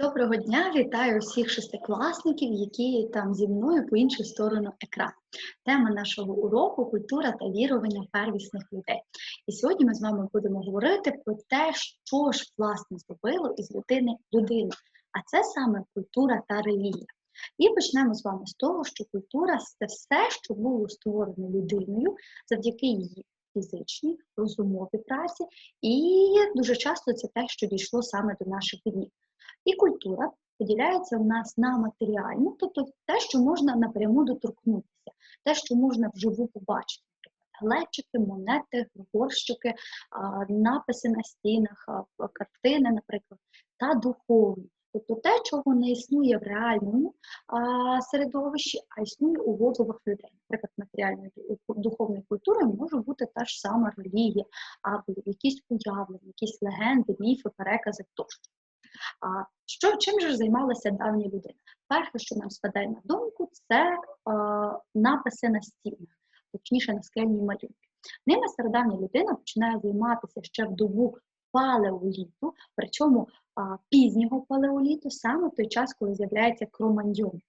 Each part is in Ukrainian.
Доброго дня, вітаю усіх шестикласників, які там зі мною по іншу сторону екрану. Тема нашого уроку культура та вірування первісних людей. І сьогодні ми з вами будемо говорити про те, що ж власне зробило із людини людину. А це саме культура та релігія. І почнемо з вами з того, що культура це все, що було створено людиною завдяки її фізичній, розумовій праці, і дуже часто це те, що дійшло саме до наших днів. І культура поділяється у нас на матеріальну, тобто те, що можна напряму доторкнутися, те, що можна вживу побачити. Глечики, монети, горщики, написи на стінах, картини, наприклад, та духовні. Тобто те, чого не існує в реальному середовищі, а існує у головах людей. Наприклад, матеріальною духовною культурою може бути та ж сама релігія, або якісь уявлення, якісь легенди, міфи, перекази тощо. Що чим же займалася давня людина? Перше, що нам спадає на думку, це написи на стінах, точніше на скельні малюнки. Ними стародавня людина починає займатися ще в добу палеоліту, причому пізнього палеоліту, саме в той час, коли з'являється кроманьйон.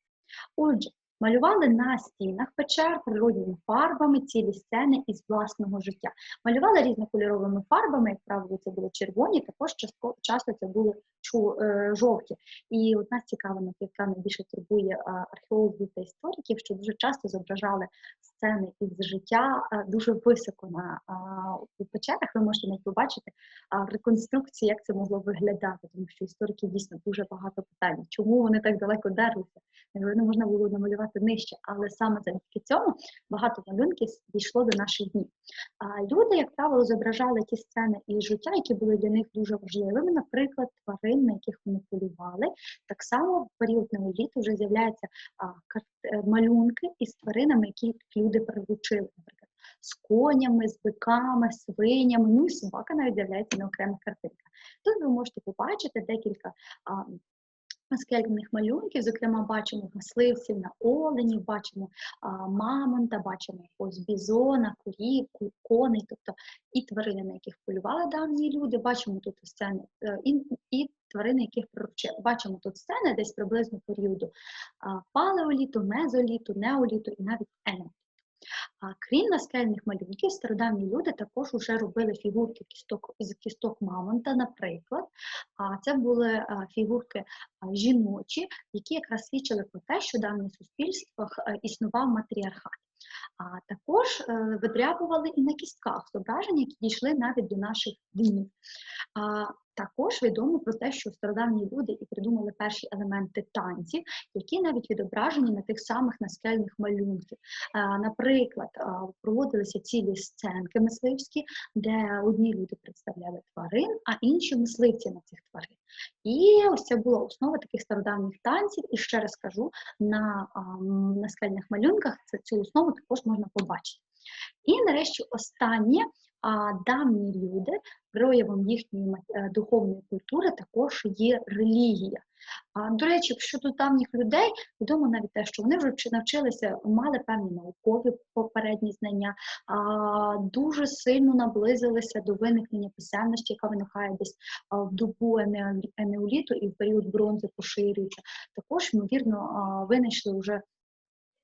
Отже, Малювали на стінах печер природніми фарбами цілі сцени із власного життя. Малювали різнокольоровими фарбами, як правило, це були червоні, також часто це були е, жовті. І от нас цікаво, яка найбільше турбує археологів та істориків, що дуже часто зображали сцени із життя дуже високо на у печерах. Ви можете навіть побачити реконструкції, як це могло виглядати, тому що історики дійсно дуже багато питань, чому вони так далеко дерлися, не можна було намалювати набагато нижче, але саме завдяки цьому багато малюнків дійшло до наших днів. А люди, як правило, зображали ті сцени із життя, які були для них дуже важливими, наприклад, тварин, на яких вони полювали. Так само в період неоліту вже з'являються е, малюнки із тваринами, які люди приручили, наприклад. З конями, з биками, свинями, ну і собака навіть з'являється на окремих картинках. Тут ви можете побачити декілька а, скельних малюнків, зокрема, бачимо мисливців на оленів, бачимо а, мамонта, бачимо ось бізона, курів, коней, тобто і тварини, на яких полювали давні люди. Бачимо тут сцени і, і тварини, яких проручили. Бачимо тут сцени десь приблизно періоду а, палеоліту, мезоліту, неоліту і навіть енеоліту. Крім наскельних малюнків, стародавні люди також вже робили фігурки кісток з кісток Мамонта, наприклад. А це були фігурки жіночі, які якраз свідчили про те, що в давніх суспільствах існував матріархат. А також е, видрябували і на кістках зображення, які дійшли навіть до наших днів. Також відомо про те, що стародавні люди і придумали перші елементи танців, які навіть відображені на тих самих наскельних малюнків. Наприклад, проводилися цілі сценки мисливські, де одні люди представляли тварин, а інші мисливці на цих тварин. І ось це була основа таких стародавніх танців. І ще раз кажу, на наскельних малюнках цю основу також можна побачити. І нарешті останнє давні люди, проявом їхньої е, духовної культури також є релігія. А, До речі, щодо давніх людей, відомо навіть те, що вони вже навчилися, мали певні наукові попередні знання, а, дуже сильно наблизилися до виникнення писемності, яка виникає десь в добу енеоліту і в період бронзи поширюється. Також, ймовірно, винайшли вже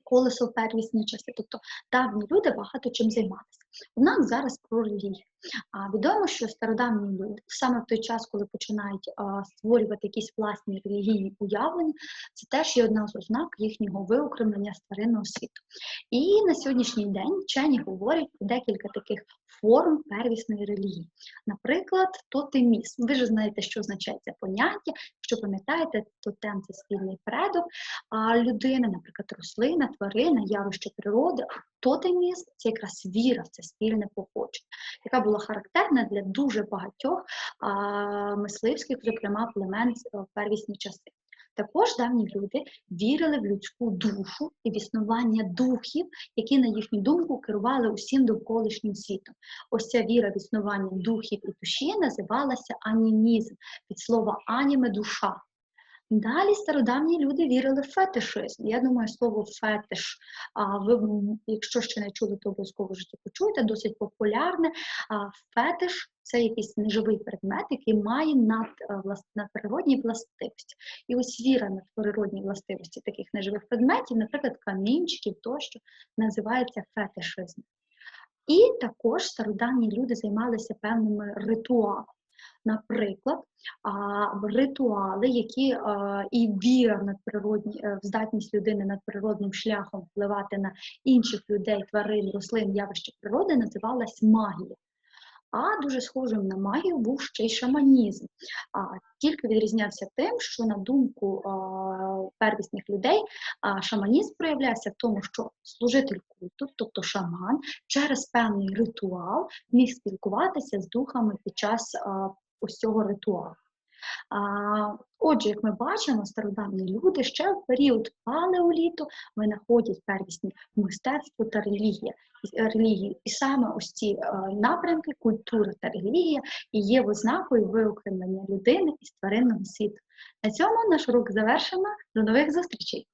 колесо в первісні часи. Тобто давні люди багато чим займалися. У нас зараз про релігію. А відомо, що стародавні люди саме в той час, коли починають а, створювати якісь власні релігійні уявлення, це теж є одна з ознак їхнього виокремлення з тваринного світу. І на сьогоднішній день вчені говорять про декілька таких форм первісної релігії. Наприклад, тотемізм. Ви ж знаєте, що означає це поняття. Якщо пам'ятаєте, тотем це спільний предок а людини, наприклад, рослина, тварина, явище природи. Тотемізм це якраз віра, це спільне походження, яка була характерна для дуже багатьох а, мисливських, зокрема племен в первісні часи. Також давні люди вірили в людську душу і в існування духів, які, на їхню думку, керували усім довколишнім світом. Ось ця віра в існування духів і душі називалася анімізм від слова аніме душа. Далі стародавні люди вірили в фетишизм. Я думаю, слово фетиш, ви, якщо ще не чули, то обов'язково в житті почуєте, досить популярне. Фетиш це якийсь неживий предмет, який має над, е, надприродні властивості. І ось віра на природні властивості таких неживих предметів, наприклад, камінчиків тощо, називається фетишизм. І також стародавні люди займалися певними ритуалами. Наприклад, ритуали, які а, і віра в надприродні е, в здатність людини надприродним шляхом впливати на інших людей, тварин, рослин, явища природи, називалась магія. А дуже схожим на магію був ще й шаманізм. А, тільки відрізнявся тим, що на думку а, первісних людей, а, шаманізм проявлявся в тому, що служитель культу, тобто шаман, через певний ритуал міг спілкуватися з духами під час а, ось цього ритуалу. Отже, як ми бачимо, стародавні люди ще в період палеоліту винаходять первісні мистецтво та релігія, е, релігію. І саме ось ці е, напрямки, культура та релігія, і є ознакою виокремлення людини із тваринного світу. На цьому наш урок завершено. До нових зустрічей!